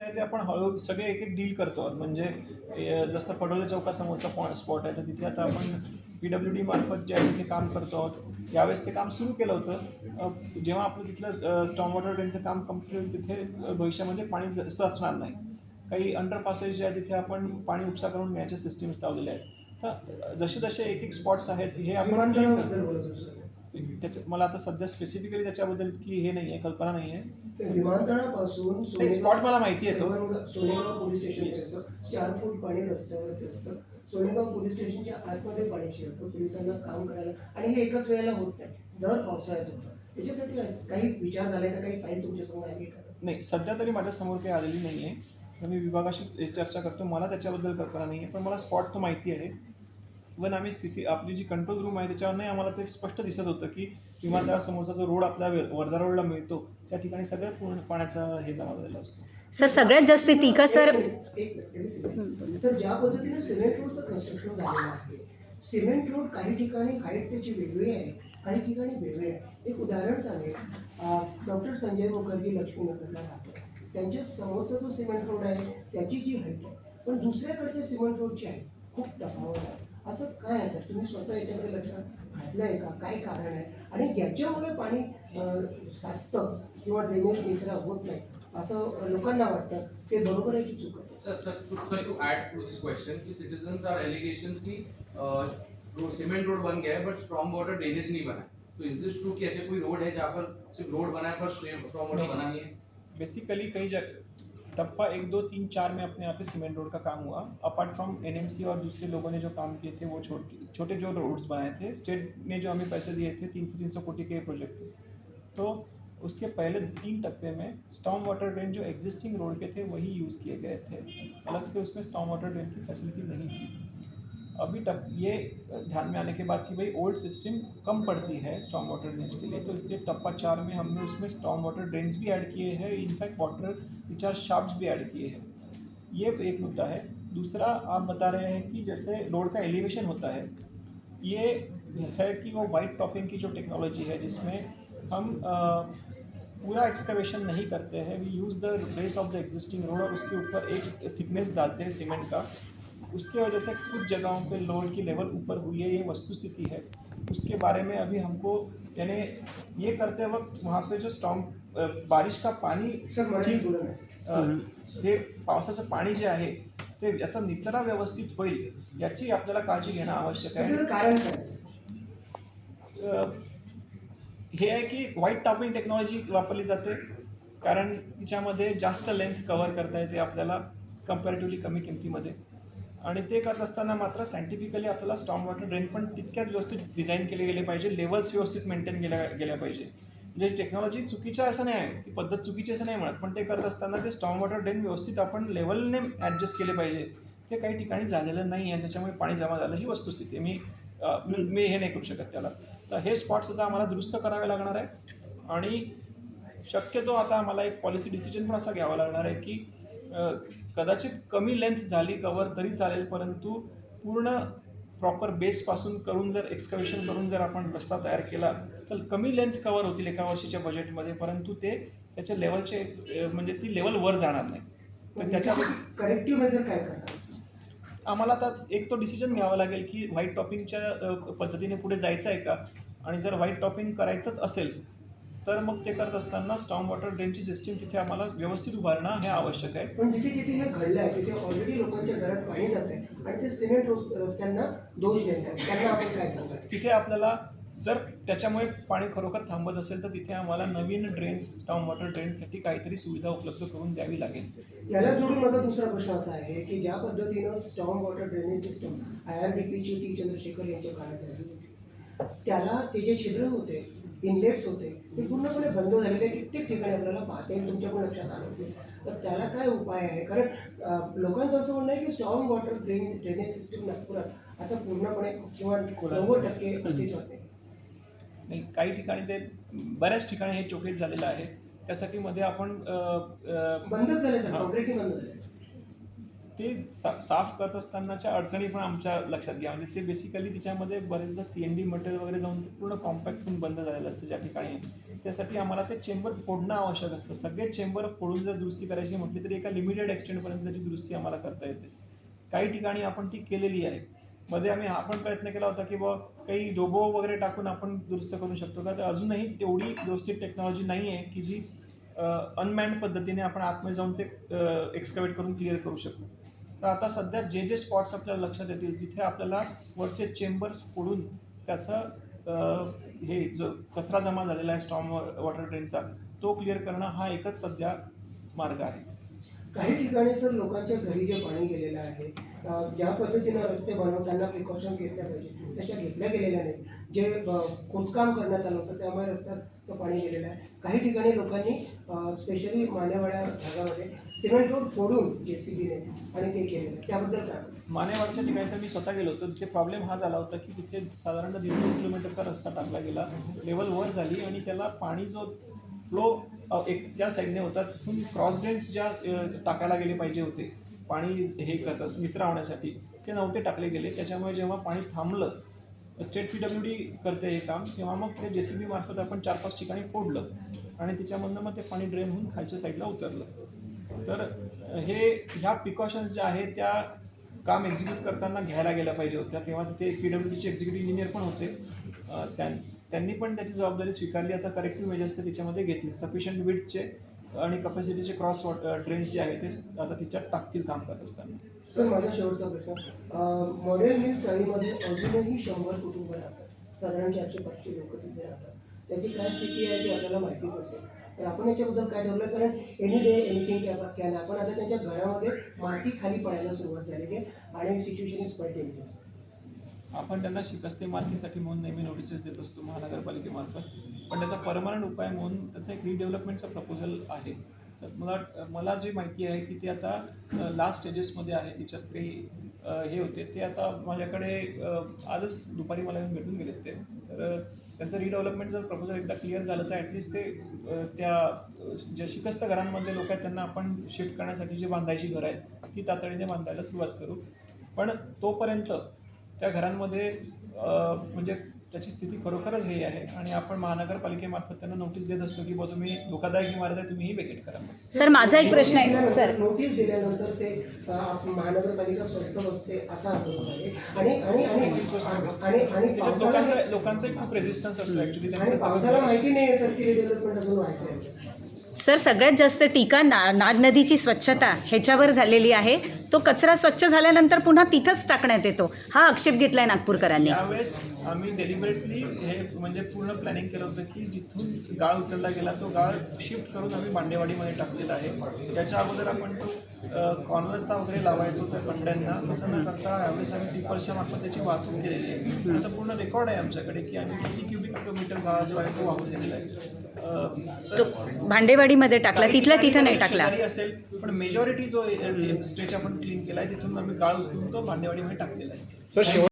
ते आपण हळूहळू सगळे एक एक डील करतो. आहोत म्हणजे जसं पडोले चौकासमोरचा पॉ स्पॉट आहे तर तिथे आता आपण पी डब्ल्यू डी मार्फत जे आहे तिथे काम करतो आहोत यावेळेस ते काम सुरू केलं होतं. जेव्हा आपलं तिथलं स्टॉम वॉटर ड्रेनचं काम कंप्लीट होईल तिथे भविष्यामध्ये पाणी साचणार नाही. काही अंडरपासेस जे आहे तिथे आपण पाणी उपसा करून घेण्याचे सिस्टीम्स लावलेले आहेत. तर जसे जसे एक एक स्पॉट्स आहेत हे आपण त्याच्या मला आता सध्या स्पेसिफिकली त्याच्याबद्दल की हे नाही आहे कल्पना नाही आहे विमानतळापासून spot मला माहिती आहे तो. सोनेगाव पोलीस स्टेशन चार फूट पाणी रस्त्यावरती असतं. सोनेगाव पोलीस स्टेशनच्या आतमध्ये पाणी शिरतं पोलिसांना काम करायला. आणि हे एकाच वेळेला होत नाही. दर पावसाळ्यात होतं. याच्यासाठी काही विचार झाले का? काही फाईल तुमच्यासमोर आली आहे का? नाही सध्या तरी माझ्यासमोर काही आलेली नाही आहे मी विभागाशी चर्चा करतो. मला त्याच्याबद्दल कल्पना नाही आहे पण मला स्पॉट तो माहिती आहे. इवन आम्ही सी सी आपली जी कंट्रोल रूम आहे त्याच्यावरही आम्हाला ते स्पष्ट दिसत होतं की विमानतळासमोरचा जो रोड आपल्या वर्धा रोडला मिळतो त्या ठिकाणी सगळं पूर्ण पाण्याचा हे जमा झालेला असतो. सर सगळ्यात जास्त टीका सर. तर ज्या पद्धतीने सिमेंट रोडचं कन्स्ट्रक्शन झालेलं आहे सिमेंट रोड काही ठिकाणी हाईट त्याची वेगळी आहे काही ठिकाणी वेगळी आहे. एक उदाहरण सांगेल डॉक्टर संजय मुखर्जी लक्ष्मीनगरला राहतो. त्यांच्या समोरचा जो सिमेंट रोड आहे त्याची जी हाईट आहे पण दुसऱ्याकडच्या सिमेंट रोडची आहे खूप तफावत आहे. असं काय आहे? सर तुम्ही स्वतः याच्याकडे लक्ष घातलं आहे का? काय कारण आहे? आणि याच्यामुळे पाणी साचतं किंवा ड्रेनेज निचरा होत नाही असं लोकांना वाटतं. ते बरोबर आहे की चूक आहे add to this question, कि allegations कि रोड सीमेंट रोड बन गया है बट स्ट्रॉन्ग वाटर ड्रेनेज नहीं बना। तो इज दिस ट्रू कि ऐसे कोई रोड है जहाँ पर सिर्फ रोड बना है पर स्ट्रॉन्ग वाटर। बना नहीं है? बेसिकली कई जगह टप्पा एक, दो, तीन, चार में अपने यहाँ पे सीमेंट रोड का काम हुआ। अपार्ट फ्रॉम एनएमसी और दूसरे लोगों ने जो काम किए थे, वो छोटे छोटे जो रोड्स बनाए थे स्टेट ने जो हमें पैसे दिए थे, तीन से तीन सौ कोटी के प्रोजेक्ट थे। तो उसके पहले तीन टप्पे में स्टॉम वाटर ड्रेन जो एग्जिस्टिंग रोड के थे, वही यूज़ किए गए थे। अलग से उसमें स्टॉम वाटर ड्रेन की फैसिलिटी नहीं थी। अभी तक ये ध्यान में आने के बाद कि भाई ओल्ड सिस्टम कम पड़ती है स्टॉम वाटर ड्रेन्स के लिए तो इसलिए टप्पा चार में हमने उसमें स्टॉम वाटर ड्रेन्स भी ऐड किए हैं in fact water recharge shaft भी ऐड किए हैं। ये एक मुद्दा है। दूसरा आप बता रहे हैं कि जैसे रोड का एलिवेशन होता है ये है कि वो वाइट टॉपिंग की जो टेक्नोलॉजी है जिसमें हम अ, पूरा एक्सकवेशन नहीं करते हैं we use the base of the existing road और उसके ऊपर एक थिकनेस डालते हैं सीमेंट का। उसकी वजह से कुछ जगहों पे लोड की लेवल ऊपर हुई है ये वस्तुस्थिति है। उसके बारे में अभी हमको यानी ये करते वक्त वहाँ पे जो स्टॉम बारिश का पाणी हे। पावसाचं पाणी जे आहे ते याचा निचरा व्यवस्थित होईल याची आपल्याला काळजी घेणं आवश्यक आहे. कारण हे आहे की व्हाईट टॉपिंग टेक्नॉलॉजी वापरली जाते कारण तिच्यामध्ये जास्त लेंथ कव्हर करता येते आपल्याला कम्पॅरेटिव्हली कमी किमतीमध्ये. आणि ते करत असताना मात्र सायंटिफिकली आपल्याला स्टॉम वॉटर ड्रेन पण तितक्याच व्यवस्थित डिझाईन केले गेले पाहिजे लेवल्स व्यवस्थित मेंटेन केल्या गेल्या पाहिजे. म्हणजे टेक्नॉलॉजी चुकीच्या असं नाही आहे ती पद्धत चुकीची असं नाही म्हणत पण ते करत असताना ते स्टॉम वॉटर ड्रेन व्यवस्थित आपण लेवलने ॲडजस्ट केले पाहिजे. ते काही ठिकाणी झालेलं नाही आहे त्याच्यामुळे पाणी जमा झालं ही वस्तुस्थिती मी मी हे नाही करू शकत त्याला. तर हे स्पॉट्स आता आम्हाला दुरुस्त करावे लागणार आहे. आणि शक्यतो आता आम्हाला एक पॉलिसी डिसिजन पण असा घ्यावा लागणार आहे की कदाचित कमी लेंथ झाली कवर तरी चालेल परंतु पूर्ण प्रॉपर बेसपासून करून जर एक्सकवेशन करून जर आपण रस्ता तयार केला तर कमी लेंथ कवर होतील एका वर्षीच्या बजेटमध्ये परंतु ते त्याच्या लेवलचे म्हणजे ती लेवल वर जाणार नाही. तर पण त्याच्या करेक्टिव्ह मेजर काय करणार? आम्हाला आता एक तो डिसिजन घ्यावा लागेल की व्हाईट टॉपिंगच्या पद्धतीने पुढे जायचं आहे का? आणि जर व्हाईट टॉपिंग करायचंच असेल तर मग ते करत असताना स्टॉम वॉटर ड्रेनची सिस्टीम तिथे आम्हाला व्यवस्थित उभारणं हे आवश्यक आहे. पण जिथे जिथे हे घडलं आहे तिथे ऑलरेडी लोकांच्या घरात पाणी जात आहे आणि ते सिमेंट रोस- रस्त्यांना दोष देत आहेत. त्यांना आपण काय सांगाल? तिथे आपल्याला जर त्याच्यामुळे पाणी खरोखर थांबत असेल तर तिथे आम्हाला नवीन ड्रेन्स स्टॉम वॉटर ड्रेनसाठी काहीतरी सुविधा उपलब्ध करून द्यावी लागेल. याला जोडून माझा दुसरा प्रश्न असा आहे की ज्या पद्धतीनं storm water drainage system I R D Peechi T Chandrashekhar यांच्या काळात झाली त्याला ते जे छिद्र होते इनलेट्स होते. ते पूर्णपणे बंद झालेले कित्येक ठिकाणी आपल्याला पाहता येईल तुमच्या पण लक्षात आलं असेल. तर त्याला काय उपाय आहे? कारण लोकांचं असं म्हणणं आहे की storm water drain drainage system नागपुरात आता पूर्णपणे किंवा नव्वद टक्के अस्तित्वात नाही. नाही काही ठिकाणी ते बऱ्याच ठिकाणी हे चोकेट झालेलं आहे. त्यासाठी मध्ये आपण बंदच झाले सर. कॉन्क्रीटही बंद झाले. ते सा साफ करत असतानाच्या अडचणी पण आमच्या लक्षात घ्या. म्हणजे ते बेसिकली तिच्यामध्ये बरेचदा सी एन डी मटेरियल वगैरे जाऊन ते पूर्ण कॉम्पॅक्ट होऊन बंद झालेलं असतं ज्या ठिकाणी. त्यासाठी आम्हाला ते चेंबर फोडणं आवश्यक असतं. सगळे चेंबर फोडून जर दुरुस्ती करायची म्हटली तरी एका लिमिटेड एक्सटेंटपर्यंत त्याची दुरुस्ती आम्हाला करता येते. काही ठिकाणी आपण ती केलेली आहे. मध्ये आम्ही हा पण प्रयत्न केला होता की बुवा काही रोबो वगैरे टाकून आपण दुरुस्त करू शकतो. का तर अजूनही तेवढी व्यवस्थित टेक्नॉलॉजी नाही आहे की जी अनमॅन्ड पद्धतीने आपण आतमध्ये जाऊन ते एक्सकवेट करून क्लिअर करू शकू. तर आता सध्या जे जे स्पॉट्स आपल्याला लक्षात येतील तिथे आपल्याला वरचे चेंबर्स फोडून त्याचं हे जो कचरा जमा झालेला आहे स्टॉम वॉटर ड्रेनचा तो क्लिअर करणं हा एकच सध्या मार्ग आहे. काही ठिकाणी सर लोकांच्या घरी जे पाणी गेलेलं आहे ज्या पद्धतीनं रस्ते बनवताना प्रिकॉशन्स घेतल्या पाहिजे तशा घेतल्या गेलेल्या नाही जे खोदकाम करण्यात आलं होतं त्यामुळे रस्त्याचं पाणी गेलेलं आहे. काही ठिकाणी लोकांनी स्पेशली मानेवाड्या भागामध्ये सिमेंट रोड फोडून जे सी बीने आणि ते केलेलं आहे. त्याबद्दल सांग. मानेवाडच्या ठिकाणी तर मी स्वतः गेलो होतो. तिथे प्रॉब्लेम हा झाला होता की तिथे साधारण दीड दोन किलोमीटरचा रस्ता टाकला गेला. लेवल वर झाली आणि त्याला पाणी जो फ्लो एक त्या साईडने होता तिथून क्रॉस ड्रेन्स ज्या टाकायला गेले पाहिजे होते पाणी हे करतात निचरावण्यासाठी ते नव्हते टाकले गेले. त्याच्यामुळे जेव्हा पाणी थांबलं स्टेट पी डब्ल्यू डी करते हे काम तेव्हा मग ते जे सी बी मार्फत आपण चार पाच ठिकाणी फोडलं आणि त्याच्यामधनं मग ते पाणी ड्रेन होऊन खालच्या साईडला उतरलं. तर हे ह्या प्रिकॉशन्स ज्या आहेत त्या काम एक्झिक्यूट करताना घ्यायला गेल्या पाहिजे होत्या. तेव्हा तिथे पी डब्ल्यू डीचे एक्झिक्युटिव्ह इंजिनियर पण होते. त्यां त्यांनी पण त्याची जबाबदारी स्वीकारली. आता करेक्टिव्ह मेजर्स ते त्याच्यामध्ये घेतील. सफिशियंट विडचे आणि कपॅसिटीचे क्रॉस ड्रेन्स जे आहेत ते आता तिच्यात टाकतील काम करत असताना. सर माझा शेवटचा प्रश्न. मॉडेल मिल चाळीमध्ये अजूनही शंभर कुटुंब राहतात. साधारण चारशे पाचशे लोक तिथे राहतात. त्याची काय स्थिती आहे ती आपल्याला माहितीच असेल. तर आपण याच्याबद्दल काय ठरवलं? कारण एनी डे एनिथिंग कॅन आपण आता त्यांच्या घरामध्ये माती खाली पडायला सुरुवात झालेली आहे आणि सिच्युएशन इज क्वाईट डेंजरस आपण त्यांना शिकस्ते मालकीसाठी म्हणून नेहमी नोटिसेस देत असतो महानगरपालिकेमार्फत. पण त्याचा परमनंट उपाय म्हणून त्याचा एक रिडेव्हलपमेंटचा प्रपोजल आहे. तर मला मला जी माहिती आहे की ती आता लास्ट स्टेजेसमध्ये आहे. तिच्यात काही हे होते. ते आता माझ्याकडे आजच दुपारी मला येऊन भेटून गेलेत ते. तर त्यांचं रिडेव्हलपमेंट जर प्रपोजल एकदा क्लिअर झालं तर ॲटलिस्ट ते त्या ज्या शिकस्त घरांमधले लोक आहेत त्यांना आपण शिफ्ट करण्यासाठी जी बांधायची घरं आहेत ती तातडीने बांधायला सुरुवात करू. पण तोपर्यंत त्या घरांमध्ये म्हणजे त्याची स्थिती खरोखरच हे आहे. आणि आपण महानगरपालिकेमार्फत त्यांना नोटीस देत असतो की बुवा तुम्ही धोकादायक इमारत आहे तुम्ही ही वेकेट करा. सर माझा एक प्रश्न आहे. सर. नोटीस दिल्यानंतर ते अ, आप- महानगरपालिका स्वस्त बसते असा आहे. आणि आणि आणि आणि आणि त्याच्यात पावसाला लोकांचा लोकांचा एक खूप रेजिस्टन्स असतो ऍक्च्युली आणि पावसाला माहिती नाही आहे सर की डेव्हलपमेंट अजून व्हायचं आहे. सर सगळ्यात जास्त टीका ना नाग नदीची स्वच्छता ह्याच्यावर झालेली आहे. तो कचरा स्वच्छ झाल्यानंतर पुन्हा तिथंच टाकण्यात येतो. हा आक्षेप घेतलाय नागपूरकरांनी. यावेळेस आम्ही डेलिबरेटली हे म्हणजे पूर्ण प्लॅनिंग केलं होतं की जिथून गाळ उचलला गेला तो गाळ शिफ्ट करून आम्ही भांडेवाडीमध्ये टाकलेला आहे. याच्या अगोदर आपण तो कॉर्नर रस्ता वगैरे लावायचो त्या खड्ड्यांना तसं न करता यावेळेस आम्ही टिपर्सच्या मार्फत त्याची वाहतूक केलेली आहे. असं पूर्ण रेकॉर्ड आहे आमच्याकडे की आम्ही किती क्युबिक मीटर गाळा जो आहे तो वाहून दिलेला आहे. तो भांडेवाडीमध्ये टाकला तिथल्या तिथं नाही टाकला. असेल पण मेजॉरिटी जो स्ट्रेच आपण क्लीन केलाय तिथून आम्ही गाळ उचलून तो भांडेवाडीमध्ये टाकलेला आहे. सर शेवट